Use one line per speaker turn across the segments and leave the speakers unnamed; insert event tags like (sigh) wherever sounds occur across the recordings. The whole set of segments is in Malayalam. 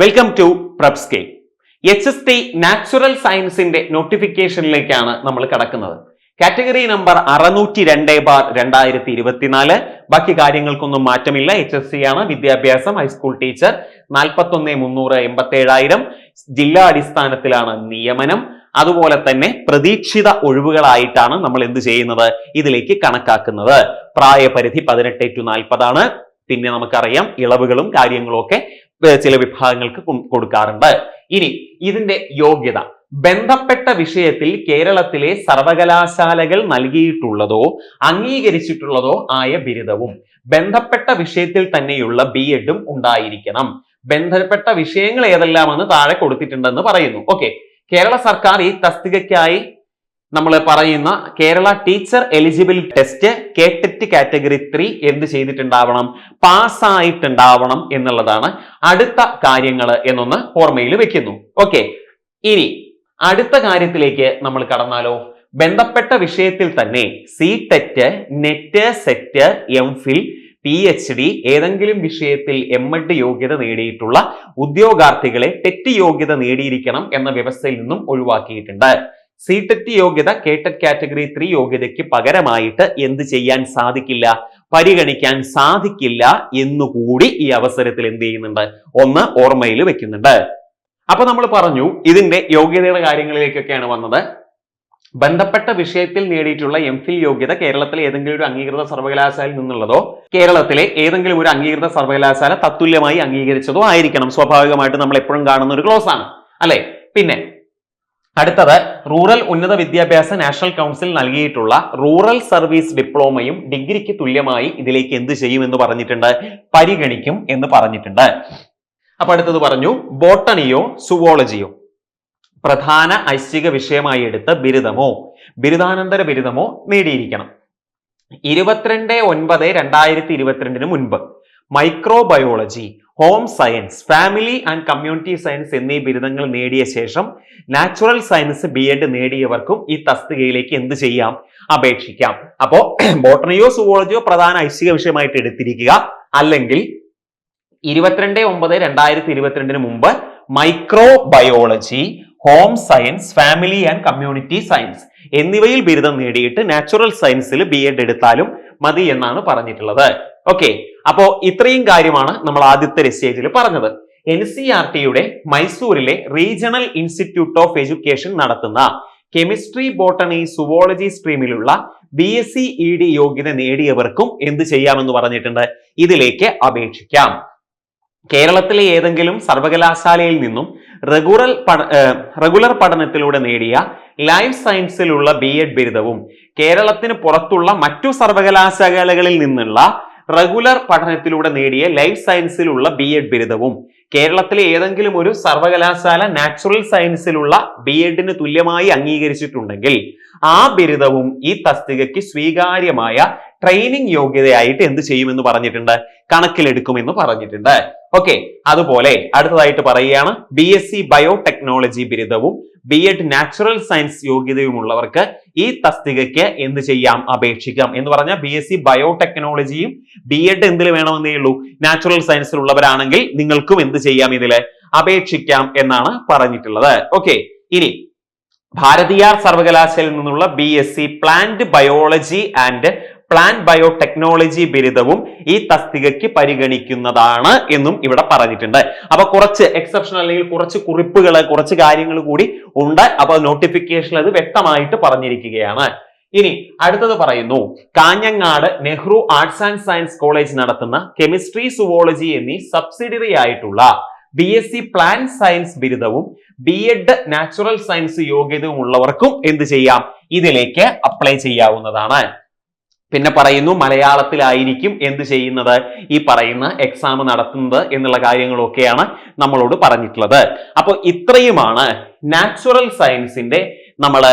വെൽക്കം ടു പ്രബ്സ്കെ എച്ച് എസ് ടി നാച്ചുറൽ സയൻസിന്റെ നോട്ടിഫിക്കേഷനിലേക്കാണ് നമ്മൾ കടക്കുന്നത്. കാറ്റഗറി നമ്പർ അറുന്നൂറ്റി രണ്ട് ബാർ രണ്ടായിരത്തി ഇരുപത്തിനാല് ബാക്കി കാര്യങ്ങൾക്കൊന്നും മാറ്റമില്ല. എച്ച് എസ് സി ആണ് വിദ്യാഭ്യാസം ഹൈസ്കൂൾ ടീച്ചർ നാൽപ്പത്തി ഒന്ന് മുന്നൂറ് എൺപത്തി ഏഴായിരം ജില്ലാ അടിസ്ഥാനത്തിലാണ് നിയമനം. അതുപോലെ തന്നെ പ്രതീക്ഷിത ഒഴിവുകളായിട്ടാണ് നമ്മൾ എന്ത് ചെയ്യുന്നത്? ഇതിലേക്ക് കണക്കാക്കുന്നത്. പ്രായപരിധി പതിനെട്ട് ടു നാൽപ്പതാണ് പിന്നെ നമുക്കറിയാം ഇളവുകളും കാര്യങ്ങളും ഒക്കെ. ചില വിഭാഗങ്ങൾക്ക് കൊടുക്കാറുണ്ട്. ഇനി ഇതിന്റെ യോഗ്യത. ബന്ധപ്പെട്ട വിഷയത്തിൽ കേരളത്തിലെ സർവകലാശാലകൾ നൽകിയിട്ടുള്ളതോ അംഗീകരിച്ചിട്ടുള്ളതോ ആയ ബിരുദവും ബന്ധപ്പെട്ട വിഷയത്തിൽ തന്നെയുള്ള ബി എഡും ഉണ്ടായിരിക്കണം. ബന്ധപ്പെട്ട വിഷയങ്ങൾ ഏതെല്ലാമെന്ന് താഴെ കൊടുത്തിട്ടുണ്ടെന്ന് പറയുന്നു. ഓക്കെ കേരള സർക്കാർ ഈ തസ്തികയ്ക്കായി നമ്മൾ പറയുന്ന Kerala teacher eligibility test KTET category three എന്ത് ചെയ്തിട്ടുണ്ടാവണം? പാസ്സായിട്ടുണ്ടാവണം എന്നുള്ളതാണ് അടുത്ത കാര്യങ്ങൾ എന്നൊന്ന് ഓർമ്മയിൽ വെക്കുന്നു. ഓക്കെ. ഇനി അടുത്ത കാര്യത്തിലേക്ക് നമ്മൾ കടന്നാലോ? ബന്ധപ്പെട്ട വിഷയത്തിൽ തന്നെ C TET NET SET M Phil P H D ഏതെങ്കിലും വിഷയത്തിൽ എം എഡ് യോഗ്യത നേടിയിട്ടുള്ള ഉദ്യോഗാർത്ഥികളെ ടെറ്റ് യോഗ്യത നേടിയിരിക്കണം എന്ന വ്യവസ്ഥയിൽ നിന്നും ഒഴിവാക്കിയിട്ടുണ്ട്. സി ടെറ്റ് യോഗ്യത കേട്ടറ്റ് കാറ്റഗറി ത്രീ യോഗ്യതയ്ക്ക് പകരമായിട്ട് എന്ത് ചെയ്യാൻ സാധിക്കില്ല? പരിഗണിക്കാൻ സാധിക്കില്ല എന്നുകൂടി ഈ അവസരത്തിൽ എന്ത് ചെയ്യുന്നുണ്ട്? ഒന്ന് ഓർമ്മയിൽ വെക്കുന്നുണ്ട്. അപ്പൊ നമ്മൾ പറഞ്ഞു ഇതിന്റെ യോഗ്യതയുടെ കാര്യങ്ങളിലേക്കൊക്കെയാണ് വന്നത്. ബന്ധപ്പെട്ട വിഷയത്തിൽ നേടിയിട്ടുള്ള എം ഫിൽ യോഗ്യത കേരളത്തിലെ ഏതെങ്കിലും ഒരു അംഗീകൃത സർവകലാശാലയിൽ നിന്നുള്ളതോ കേരളത്തിലെ ഏതെങ്കിലും ഒരു അംഗീകൃത സർവകലാശാല തത്തുല്യമായി അംഗീകരിച്ചതോ ആയിരിക്കണം. സ്വാഭാവികമായിട്ട് നമ്മൾ എപ്പോഴും കാണുന്ന ഒരു ക്ലോസ് ആണ്. അല്ലെ? പിന്നെ അടുത്തത് റൂറൽ ഉന്നത വിദ്യാഭ്യാസ നാഷണൽ കൗൺസിൽ നൽകിയിട്ടുള്ള റൂറൽ സർവീസ് ഡിപ്ലോമയും ഡിഗ്രിക്ക് തുല്യമായി ഇതിലേക്ക് എന്ത് ചെയ്യും എന്ന് പറഞ്ഞിട്ടുണ്ട്. പരിഗണിക്കും എന്ന് പറഞ്ഞിട്ടുണ്ട്. അപ്പൊ അടുത്തത് പറഞ്ഞു ബോട്ടണിയോ സുവോളജിയോ? പ്രധാന ഐച്ഛിക വിഷയമായി എടുത്ത ബിരുദമോ? ബിരുദാനന്തര ബിരുദമോ നേടിയിരിക്കണം. ഇരുപത്തിരണ്ട് ഒൻപത് രണ്ടായിരത്തി ഇരുപത്തിരണ്ടിന് മുൻപ്. Microbiology. Home science family and community science എന്നീ ബിരുദങ്ങൾ നേടിയ ശേഷം നാച്ചുറൽ സയൻസ് ബി എഡ് നേടിയവർക്കും ഈ തസ്തികയിലേക്ക് എന്ത് ചെയ്യാം? അപേക്ഷിക്കാം. അപ്പോ (clears throat) ബോട്ടണിയോ സുവോളജിയോ പ്രധാന ഐച്ഛിക വിഷയമായിട്ട് എടുത്തിരിക്കുക. അല്ലെങ്കിൽ ഇരുപത്തിരണ്ട് ഒമ്പത് രണ്ടായിരത്തി ഇരുപത്തിരണ്ടിന് മുമ്പ് micro biology home science family and community science എന്നിവയിൽ ബിരുദം നേടിയിട്ട് നാച്ചുറൽ സയൻസിൽ ബി എഡ് എടുത്താലും മതി എന്നാണ് പറഞ്ഞിട്ടുള്ളത്. ഓക്കെ അപ്പോ ഇത്രയും കാര്യമാണ് നമ്മൾ ആദ്യത്തെ സ്റ്റേജിൽ പറഞ്ഞത്. എൻ സി ആർ ടിയുടെ മൈസൂരിലെ റീജിയണൽ ഇൻസ്റ്റിറ്റ്യൂട്ട് ഓഫ് എഡ്യൂക്കേഷൻ നടത്തുന്ന chemistry botany zoology സ്ട്രീമിലുള്ള B S C E D യോഗ്യത നേടിയവർക്കും എന്ത് ചെയ്യാമെന്ന് പറഞ്ഞിട്ടുണ്ട്? ഇതിലേക്ക് അപേക്ഷിക്കാം. കേരളത്തിലെ ഏതെങ്കിലും സർവകലാശാലയിൽ നിന്നും റെഗുലർ റെഗുലർ പഠനത്തിലൂടെ നേടിയ ലൈഫ് സയൻസിലുള്ള ബി എഡ് ബിരുദവും കേരളത്തിന് പുറത്തുള്ള മറ്റു സർവകലാശാലകളിൽ നിന്നുള്ള റെഗുലർ പഠനത്തിലൂടെ നേടിയ ലൈഫ് സയൻസിലുള്ള ബി എഡ് ബിരുദവും. കേരളത്തിലെ ഏതെങ്കിലും ഒരു സർവകലാശാല നാച്ചുറൽ സയൻസിലുള്ള ബി എഡിന് തുല്യമായി അംഗീകരിച്ചിട്ടുണ്ടെങ്കിൽ ആ ബിരുദവും ഈ തസ്തികയ്ക്ക് സ്വീകാര്യമായ ട്രെയിനിങ് യോഗ്യതയായിട്ട് എന്ത് ചെയ്യുമെന്ന് പറഞ്ഞിട്ടുണ്ട്? കണക്കിലെടുക്കുമെന്ന് പറഞ്ഞിട്ടുണ്ട്. ഓക്കെ അതുപോലെ അടുത്തതായിട്ട് പറയുകയാണ് ബി എസ് സി ബയോടെക്നോളജി ബിരുദവും ബി എഡ് നാച്ചുറൽ സയൻസ് യോഗ്യതയുമുള്ളവർക്ക് ഈ തസ്തികയ്ക്ക് എന്ത് ചെയ്യാം? അപേക്ഷിക്കാം. എന്ന് പറഞ്ഞാൽ ബി എസ് സി ബയോടെക്നോളജിയും ബി എഡ് എന്തിൽ വേണമെന്നേ ഉള്ളൂ. നാച്ചുറൽ സയൻസിലുള്ളവരാണെങ്കിൽ നിങ്ങൾക്കും എന്ത് ചെയ്യാം ഇതിൽ അപേക്ഷിക്കാം എന്നാണ് പറഞ്ഞിട്ടുള്ളത്. ഓക്കെ ഇനി ഭാരതീയ സർവകലാശാലയിൽ നിന്നുള്ള B S C plant biology and plant biotechnology ബിരുദവും ഈ തസ്തികയ്ക്ക് പരിഗണിക്കുന്നതാണ് എന്നും ഇവിടെ പറഞ്ഞിട്ടുണ്ട്. അപ്പൊ കുറച്ച് എക്സെപ്ഷൻ അല്ലെങ്കിൽ കുറച്ച് കുറിപ്പുകൾ കുറച്ച് കാര്യങ്ങൾ കൂടി ഉണ്ട്. അപ്പൊ നോട്ടിഫിക്കേഷനിൽ അത് വ്യക്തമായിട്ട് പറഞ്ഞിരിക്കുകയാണ്. ഇനി അടുത്തത് പറയുന്നു. Kanhangad Nehru arts and science college നടത്തുന്ന കെമിസ്ട്രി സുവോളജി എന്നീ സബ്സിഡിയറി ആയിട്ടുള്ള B S C plant science ബിരുദവും ബി എഡ് നാച്ചുറൽ സയൻസ് യോഗ്യതയും ഉള്ളവർക്കും എന്ത് ചെയ്യാം? ഇതിലേക്ക് അപ്ലൈ ചെയ്യാവുന്നതാണ്. പിന്നെ പറയുന്നു മലയാളത്തിലായിരിക്കും എന്ത് ചെയ്യുന്നത്? ഈ പറയുന്ന എക്സാം നടത്തുന്നത് എന്നുള്ള കാര്യങ്ങളൊക്കെയാണ് നമ്മളോട് പറഞ്ഞിട്ടുള്ളത്. അപ്പോൾ ഇത്രയുമാണ് നാച്ചുറൽ സയൻസിന്റെ നമ്മൾ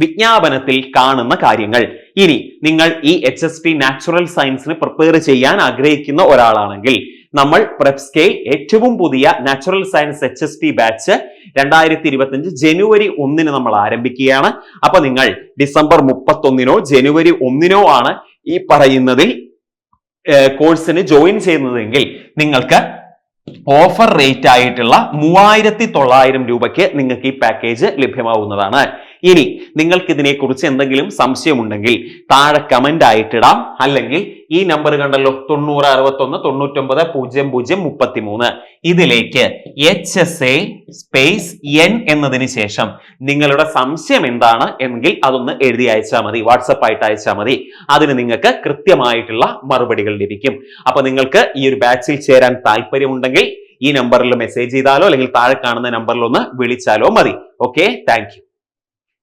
വിജ്ഞാപനത്തിൽ കാണുന്ന കാര്യങ്ങൾ. ഇനി നിങ്ങൾ ഈ എച്ച് എസ് ടി നാച്ചുറൽ സയൻസിന് പ്രിപ്പയർ ചെയ്യാൻ ആഗ്രഹിക്കുന്ന ഒരാളാണെങ്കിൽ നമ്മൾ പ്രെപ്സ്കെയിൽ ഏറ്റവും പുതിയ natural science H S T batch രണ്ടായിരത്തി ഇരുപത്തി ജനുവരി ഒന്നിന് നമ്മൾ ആരംഭിക്കുകയാണ്. അപ്പൊ നിങ്ങൾ ഡിസംബർ മുപ്പത്തൊന്നിനോ ജനുവരി ഒന്നിനോ ആണ് ഈ പറയുന്നതിൽ കോഴ്സിന് ജോയിൻ ചെയ്യുന്നതെങ്കിൽ നിങ്ങൾക്ക് ഓഫർ റേറ്റ് ആയിട്ടുള്ള മൂവായിരത്തി തൊള്ളായിരം രൂപയ്ക്ക് നിങ്ങൾക്ക് ഈ പാക്കേജ് ലഭ്യമാവുന്നതാണ്. ഇനി നിങ്ങൾക്ക് ഇതിനെക്കുറിച്ച് എന്തെങ്കിലും സംശയമുണ്ടെങ്കിൽ താഴെ കമന്റ് ആയിട്ടിടാം. അല്ലെങ്കിൽ ഈ നമ്പർ കണ്ടല്ലോ തൊണ്ണൂറ് അറുപത്തൊന്ന് തൊണ്ണൂറ്റൊമ്പത് പൂജ്യം പൂജ്യം മുപ്പത്തിമൂന്ന്. ഇതിലേക്ക് H S A space N എന്നതിന് ശേഷം നിങ്ങളുടെ സംശയം എന്താണ് എങ്കിൽ അതൊന്ന് എഴുതി അയച്ചാൽ മതി വാട്സപ്പ് ആയിട്ട് അയച്ചാൽ മതി. അതിന് നിങ്ങൾക്ക് കൃത്യമായിട്ടുള്ള മറുപടികൾ ലഭിക്കും. അപ്പൊ നിങ്ങൾക്ക് ഈ ഒരു ബാച്ചിൽ ചേരാൻ താല്പര്യമുണ്ടെങ്കിൽ ഈ നമ്പറിൽ മെസ്സേജ് ചെയ്താലോ അല്ലെങ്കിൽ താഴെ കാണുന്ന നമ്പറിൽ ഒന്ന് വിളിച്ചാലോ മതി. Okay thank